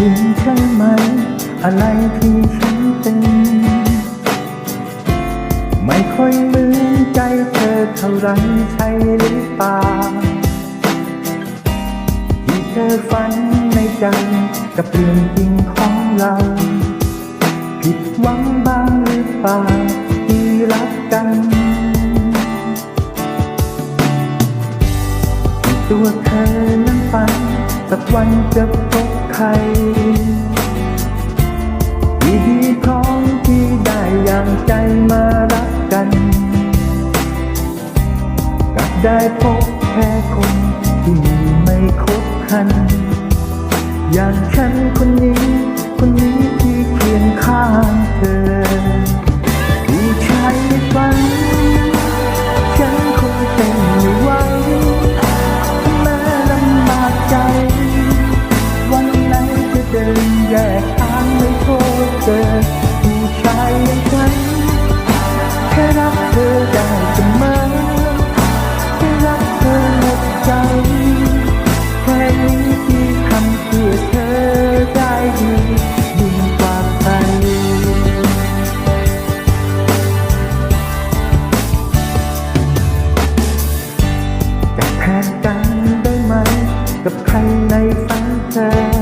ริงใช่ไหม อะไรที่ฉันเป็น ไม่ค่อยเหมือนใจเธอเท่าไรใช่หรือเปล่าที่เธอฝันในใจกับเรื่องจริงของเรา ผิดหวังบ้างหรือเปล่าที่รักกันตัวเธอนั้นฝันสักวันจะพบ ใครดีๆพร้อมที่ได้อย่างใจมารักกัน กลับได้พบแค่คนที่ไม่คบคัน อย่างฉันคนนี้ แยกทางไม่พบเจอผู้ชายอย่างฉันแค่รักเธอได้เสมอแค่รักเธอหมดใจแค่นี้ที่ทำเพื่อเธอได้ดียิ่งกว่าใครจะแทนกันได้ไหม กับใครในฝันเธอ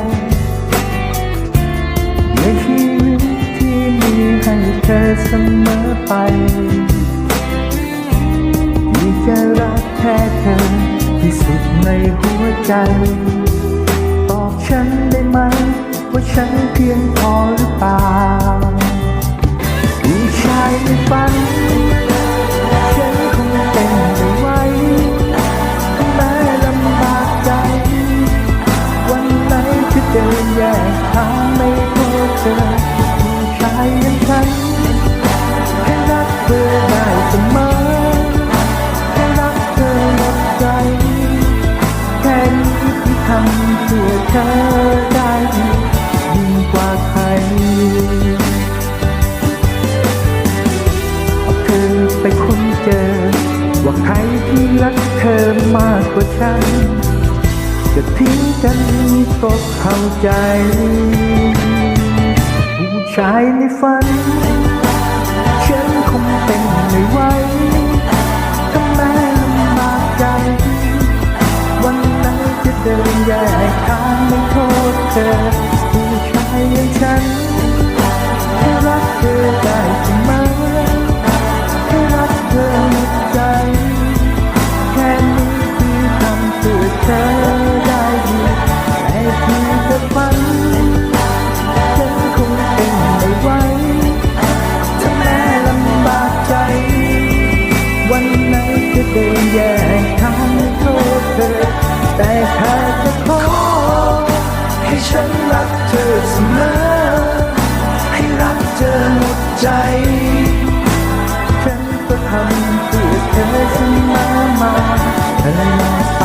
ให้เธอเสมอไปที่จะรักแค่เธอที่สุดในหัวใจบอกฉันได้ไหม ว่าฉันเพียงพอหรือเปล่าผู้ชายในฝันฉันคงเป็นไม่ไหวแม้ลำบากใจ วันไหนจะเดินแยกทางไม่ อย่างฉันให้รักเธอได้เสมอให้รักเธอหมดใจ แค่นี้ที่ทำเพื่อเธอได้ดียิ่งกว่าใครเธอไปคุ้นเจอ ว่าใครที่รักเธอมากกว่าฉัน จะทิ้งกันก็เข้าใจ ชายในฝัน ฉันคงเป็นไม่ไหวถ้าแม้ลำบากใจ วันไหนจะเดินแยกทางไม่โทษเธอ ใจ ฉันก็ทำเพื่อเธอเสมอมาเธอมา